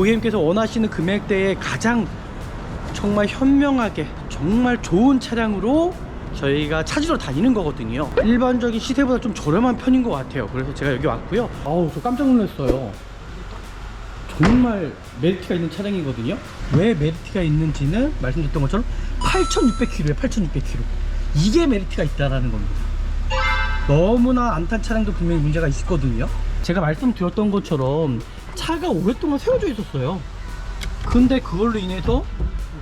고객님께서 원하시는 금액대에 가장 정말 현명하게 정말 좋은 차량으로 저희가 찾으러 다니는 거거든요. 일반적인 시세보다 좀 저렴한 편인 것 같아요. 그래서 제가 여기 왔고요. 아우 저 깜짝 놀랐어요. 정말 메리트가 있는 차량이거든요. 왜 메리트가 있는지는 말씀드렸던 것처럼 8600km에 8600km 이게 메리트가 있다라는 겁니다. 너무나 안 탄 차량도 분명히 문제가 있거든요. 제가 말씀드렸던 것처럼 차가 오랫동안 세워져 있었어요. 근데 그걸로 인해서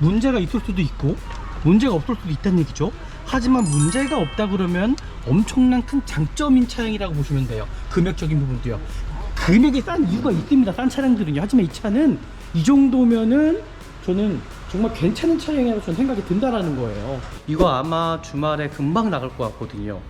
문제가 있을 수도 있고 문제가 없을 수도 있다는 얘기죠. 하지만 문제가 없다 그러면 엄청난 큰 장점인 차량이라고 보시면 돼요. 금액적인 부분도요. 금액이 싼 이유가 있습니다. 싼 차량들은요. 하지만 이 차는 이 정도면은 저는 정말 괜찮은 차량이라고 저는 생각이 든다라는 거예요. 이거 아마 주말에 금방 나갈 것 같거든요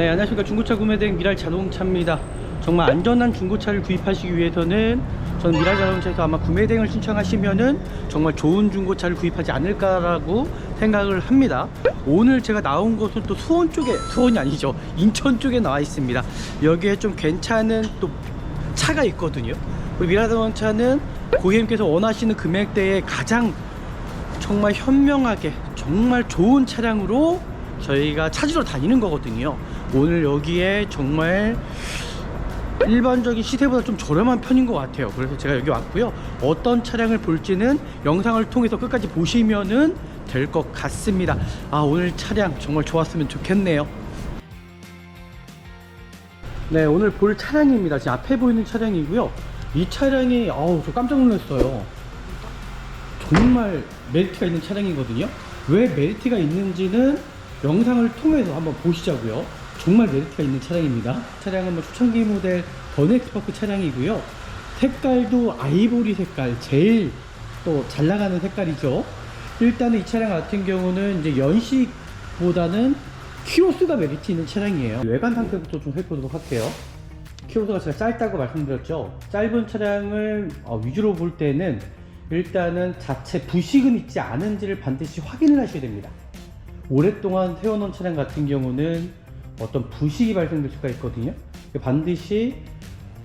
네, 안녕하십니까. 중고차 구매대행 미랄 자동차입니다. 정말 안전한 중고차를 구입하시기 위해서는 저는 미랄 자동차에서 아마 구매대행을 신청하시면은 정말 좋은 중고차를 구입하지 않을까라고 생각을 합니다. 오늘 제가 나온 곳은 또 수원 쪽에, 수원이 아니죠. 인천 쪽에 나와 있습니다. 여기에 좀 괜찮은 또 차가 있거든요. 우리 미랄 자동차는 고객님께서 원하시는 금액대에 가장 정말 현명하게 정말 좋은 차량으로 저희가 찾으러 다니는 거거든요 오늘 여기에 정말 일반적인 시세보다 좀 저렴한 편인 것 같아요. 그래서 제가 여기 왔고요. 어떤 차량을 볼지는 영상을 통해서 끝까지 보시면은 될 것 같습니다. 아 오늘 차량 정말 좋았으면 좋겠네요. 네 오늘 볼 차량입니다. 지금 앞에 보이는 차량이고요. 이 차량이 아우 저 깜짝 놀랐어요. 정말 메리트가 있는 차량이거든요. 왜 메리트가 있는지는 영상을 통해서 한번 보시자고요. 정말 메리트가 있는 차량입니다. 차량은 뭐 초창기 모델 더넥스파크 차량이고요. 색깔도 아이보리 색깔 제일 또 잘 나가는 색깔이죠. 일단은 이 차량 같은 경우는 이제 연식보다는 키로수가 메리트 있는 차량이에요. 외관 상태부터 좀 살펴보도록 할게요. 키로수가 제가 짧다고 말씀드렸죠. 짧은 차량을 어, 위주로 볼 때는 일단은 자체 부식은 있지 않은지를 반드시 확인을 하셔야 됩니다. 오랫동안 세워놓은 차량 같은 경우는 어떤 부식이 발생될 수가 있거든요. 반드시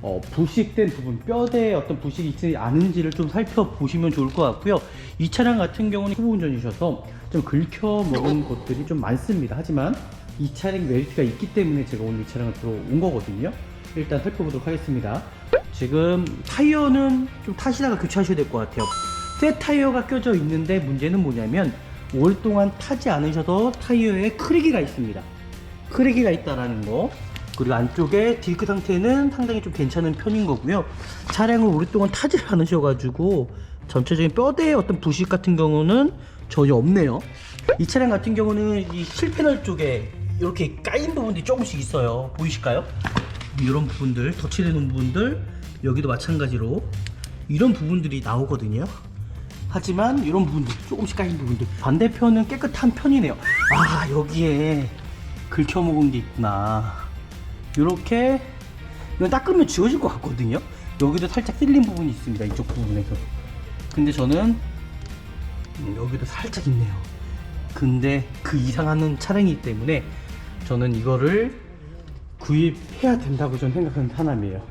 어, 부식된 부분, 뼈대에 어떤 부식이 있지 않은지를 좀 살펴보시면 좋을 것 같고요. 이 차량 같은 경우는 후보 운전이셔서 좀 긁혀 먹은 것들이 좀 많습니다. 하지만 이 차량 메리트가 있기 때문에 제가 오늘 이 차량을 들어온 거거든요. 일단 살펴보도록 하겠습니다. 지금 타이어는 좀 타시다가 교체하셔야 될 것 같아요. 새 타이어가 껴져 있는데 문제는 뭐냐면 오랫동안 타지 않으셔도 타이어에 크랙이가 있습니다. 크랙이가 있다라는 거. 그리고 안쪽에 디스크 상태는 상당히 좀 괜찮은 편인 거고요. 차량을 오랫동안 타지 않으셔가지고 전체적인 뼈대의 어떤 부식 같은 경우는 전혀 없네요. 이 차량 같은 경우는 이 실패널 쪽에 이렇게 까인 부분들이 조금씩 있어요. 보이실까요? 이런 부분들, 덧칠해 놓은 부분들, 여기도 마찬가지로 이런 부분들이 나오거든요. 하지만 이런 부분들, 조금씩 까인 부분들. 반대편은 깨끗한 편이네요. 아, 여기에 긁혀 먹은 게 있구나. 이렇게 이건 닦으면 지워질 것 같거든요. 여기도 살짝 찔린 부분이 있습니다. 이쪽 부분에서. 근데 저는 음, 여기도 살짝 있네요. 근데 그 이상하는 차량이기 때문에 저는 이거를 구입해야 된다고 저는 생각하는 사람이에요.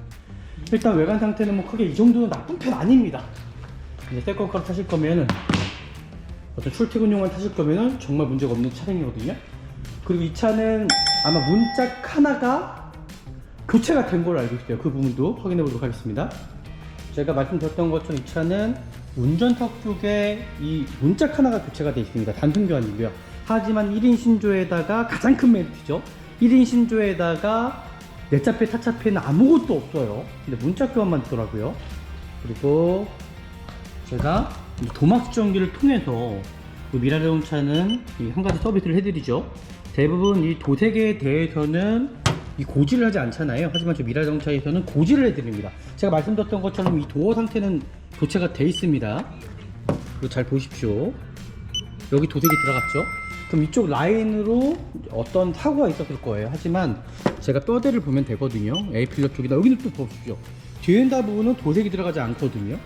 일단 외관 상태는 뭐 크게 이 정도는 나쁜 편 아닙니다. 이제 새거가로 타실 거면은 어떤 출퇴근용만 타실 거면은 정말 문제가 없는 차량이거든요. 그리고 이 차는 아마 문짝 하나가 교체가 된 걸로 알고 있어요. 그 부분도 확인해 보도록 하겠습니다. 제가 말씀드렸던 것처럼 이 차는 운전석 쪽에 이 문짝 하나가 교체가 되어 있습니다. 단순 교환이고요. 하지만 1인 신조에다가 가장 큰 메리트죠. 1인 신조에다가 내차페 타차페는 아무것도 없어요. 근데 문짝 교환만 있더라고요. 그리고 제가 이 도막 수정기를 통해서 그 미라레온 차는 이한 가지 서비스를 해드리죠. 대부분 이 도색에 대해서는 이 고지를 하지 않잖아요. 하지만 저 미라 자동차에서는 고지를 해드립니다. 제가 말씀드렸던 것처럼 이 도어 상태는 교체가 돼 있습니다. 이거 잘 보십시오. 여기 도색이 들어갔죠? 그럼 이쪽 라인으로 어떤 사고가 있었을 거예요. 하지만 제가 뼈대를 보면 되거든요. A 필러 쪽이다. 여기는 또 보십시오. 뒤엔다 부분은 도색이 들어가지 않거든요.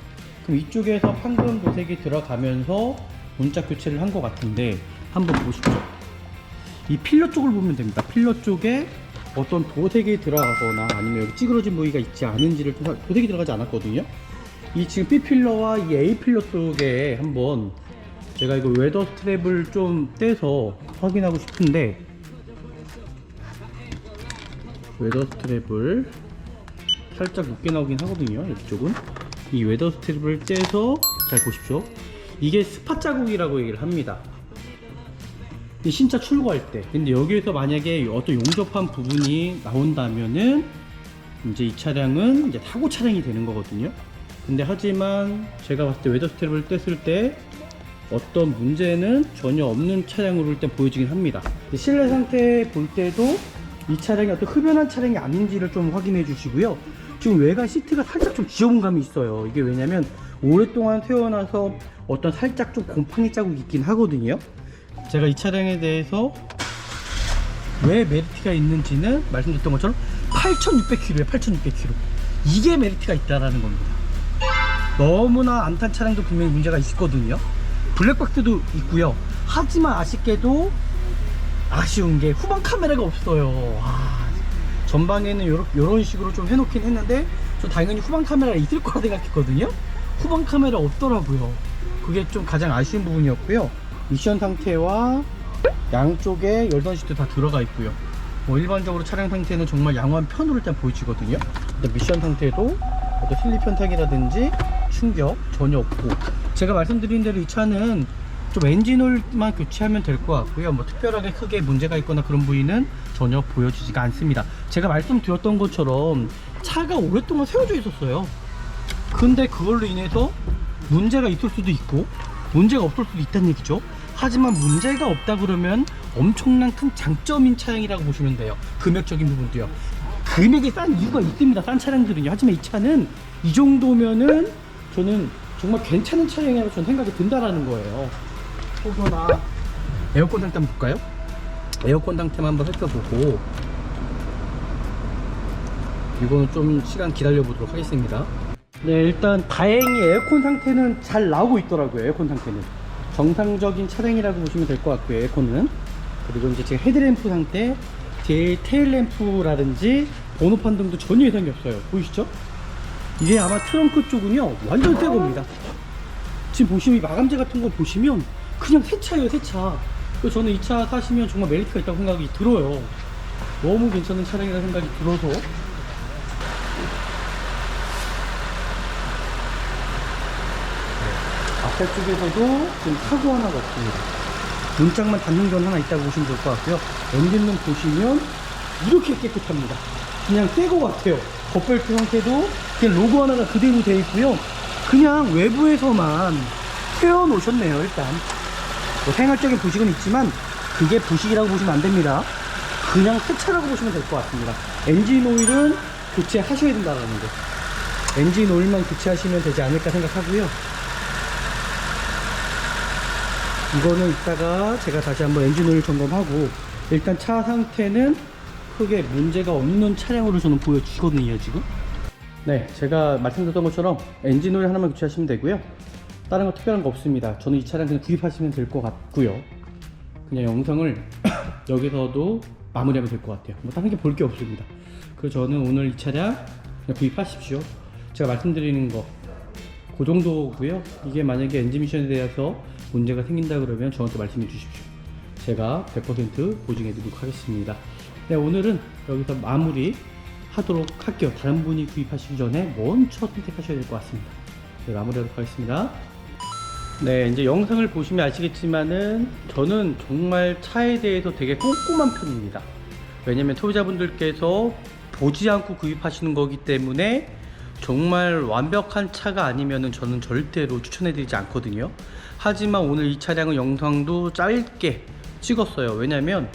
그럼 이쪽에서 황금 도색이 들어가면서 문짝 교체를 한 것 같은데 한번 보십시오. 이 필러 쪽을 보면 됩니다. 필러 쪽에 어떤 도색이 들어가거나 아니면 여기 찌그러진 부위가 있지 않은지를 좀 살- 도색이 들어가지 않았거든요. 이 지금 B 필러와 이 A 필러 쪽에 한번 제가 이거 웨더 스트랩을 좀 떼서 확인하고 싶은데 웨더 스트랩을 살짝 높게 나오긴 하거든요. 이쪽은 이 웨더 스트랩을 떼서 잘 보십시오. 이게 스팟 자국이라고 얘기를 합니다. 이 신차 출고할 때. 근데 여기에서 만약에 어떤 용접한 부분이 나온다면은 이제 이 차량은 이제 사고 차량이 되는 거거든요. 근데 하지만 제가 봤을 때 웨더 스텝을 뗐을 때 어떤 문제는 전혀 없는 차량으로 일단 보여지긴 합니다. 실내 상태 볼 때도 이 차량이 어떤 흡연한 차량이 아닌지를 좀 확인해 주시고요. 지금 외관 시트가 살짝 좀 지저분 감이 있어요. 이게 왜냐면 오랫동안 세워놔서 어떤 살짝 좀 곰팡이 자국이 있긴 하거든요 제가 이 차량에 대해서 왜 메리트가 있는지는 말씀드렸던 것처럼 8,600km에 8,600km 이게 메리트가 있다라는 겁니다. 너무나 안 탄 차량도 분명히 문제가 있거든요. 블랙박스도 있고요. 하지만 아쉽게도 아쉬운 게 후방 카메라가 없어요. 와, 전방에는 요런, 요런 식으로 좀 해놓긴 했는데 저 당연히 후방 카메라 있을 거라 생각했거든요. 후방 카메라 없더라고요. 그게 좀 가장 아쉬운 부분이었고요. 미션 상태와 양쪽에 열선 시트 다 들어가 있고요. 뭐 일반적으로 차량 상태는 정말 양호한 편으로 일단 보여지거든요. 근데 미션 상태도 어떤 슬립 현상이라든지 충격 전혀 없고 제가 말씀드린 대로 이 차는 좀 엔진오일만 교체하면 될 것 같고요. 뭐 특별하게 크게 문제가 있거나 그런 부위는 전혀 보여지지가 않습니다. 제가 말씀드렸던 것처럼 차가 오랫동안 세워져 있었어요. 근데 그걸로 인해서 문제가 있을 수도 있고 문제가 없을 수도 있다는 얘기죠. 하지만 문제가 없다 그러면 엄청난 큰 장점인 차량이라고 보시면 돼요. 금액적인 부분도요. 금액이 싼 이유가 있습니다. 싼 차량들은요. 하지만 이 차는 이 정도면은 저는 정말 괜찮은 차량이라고 저는 생각이 든다라는 거예요. 혹여나 에어컨 상태 한번 볼까요? 에어컨 상태만 한번 살펴보고 이거는 좀 시간 기다려 보도록 하겠습니다. 네, 일단 다행히 에어컨 상태는 잘 나오고 있더라고요. 에어컨 상태는 정상적인 차량이라고 보시면 될 것 같고요. 에어컨은 그리고 이제 지금 헤드램프 상태, 뒤에 테일램프라든지 번호판 등도 전혀 이상이 없어요. 보이시죠? 이게 아마 트렁크 쪽은요 완전 새 겁니다. 지금 보시면 이 마감재 같은 거 보시면 그냥 새 차예요, 새 차. 그래서 저는 이 차 사시면 정말 메리트가 있다고 생각이 들어요. 너무 괜찮은 차량이라는 생각이 들어서 앞에 쪽에서도 지금 사고 하나가 없습니다. 문짝만 닿는 건 하나 있다고 보시면 될 것 같고요. 엔진룸 보시면 이렇게 깨끗합니다. 그냥 새 거 같아요. 겉벨트 상태도 그냥 로고 하나가 그대로 되어 있고요. 그냥 외부에서만 세워 놓으셨네요, 일단. 뭐 생활적인 부식은 있지만 그게 부식이라고 보시면 안 됩니다. 그냥 새 차라고 보시면 될 것 같습니다. 엔진 오일은 교체하셔야 된다는 거. 엔진 오일만 교체하시면 되지 않을까 생각하고요. 이거는 이따가 제가 다시 한번 엔진오일 점검하고 일단 차 상태는 크게 문제가 없는 차량으로 저는 보여주시거든요 지금. 네 제가 말씀드렸던 것처럼 엔진오일 하나만 교체하시면 되고요. 다른 거 특별한 거 없습니다. 저는 이 차량 그냥 구입하시면 될 것 같고요. 그냥 영상을 여기서도 마무리하면 될 것 같아요. 뭐 다른 게 볼 게 없습니다. 그래서 저는 오늘 이 차량 구입하십시오. 제가 말씀드리는 거그 정도고요. 이게 만약에 엔진 미션에 대해서 문제가 생긴다 그러면 저한테 말씀해 주십시오. 제가 100% 보증해 드리도록 하겠습니다. 네, 오늘은 여기서 마무리 하도록 할게요. 다른 분이 구입하시기 전에 먼저 선택하셔야 될 것 같습니다. 네, 마무리하도록 하겠습니다. 네, 이제 영상을 보시면 아시겠지만은 저는 정말 차에 대해서 되게 꼼꼼한 편입니다. 왜냐면 소유자분들께서 보지 않고 구입하시는 거기 때문에 정말 완벽한 차가 아니면은 저는 절대로 추천해드리지 않거든요. 하지만 오늘 이 차량은 영상도 짧게 찍었어요. 왜냐면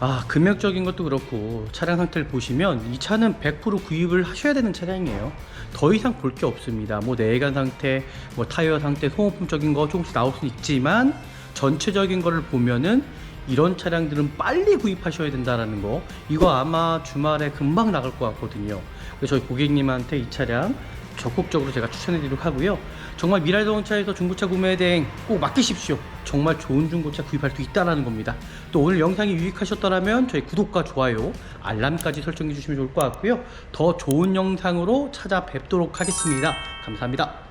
아 금액적인 것도 그렇고 차량 상태를 보시면 이 차는 100% 구입을 하셔야 되는 차량이에요. 더 이상 볼 게 없습니다. 뭐 내관 상태, 뭐 타이어 상태, 소모품적인 거 조금씩 나올 수 있지만 전체적인 거를 보면은 이런 차량들은 빨리 구입하셔야 된다라는 거. 이거 아마 주말에 금방 나갈 것 같거든요. 그래서 저희 고객님한테 이 차량 적극적으로 제가 추천해 드리도록 하고요. 정말 미랄자동차에서 중고차 구매 대행 꼭 맡기십시오. 정말 좋은 중고차 구입할 수 있다는 겁니다. 또 오늘 영상이 유익하셨더라면 저희 구독과 좋아요 알람까지 설정해 주시면 좋을 것 같고요. 더 좋은 영상으로 찾아뵙도록 하겠습니다. 감사합니다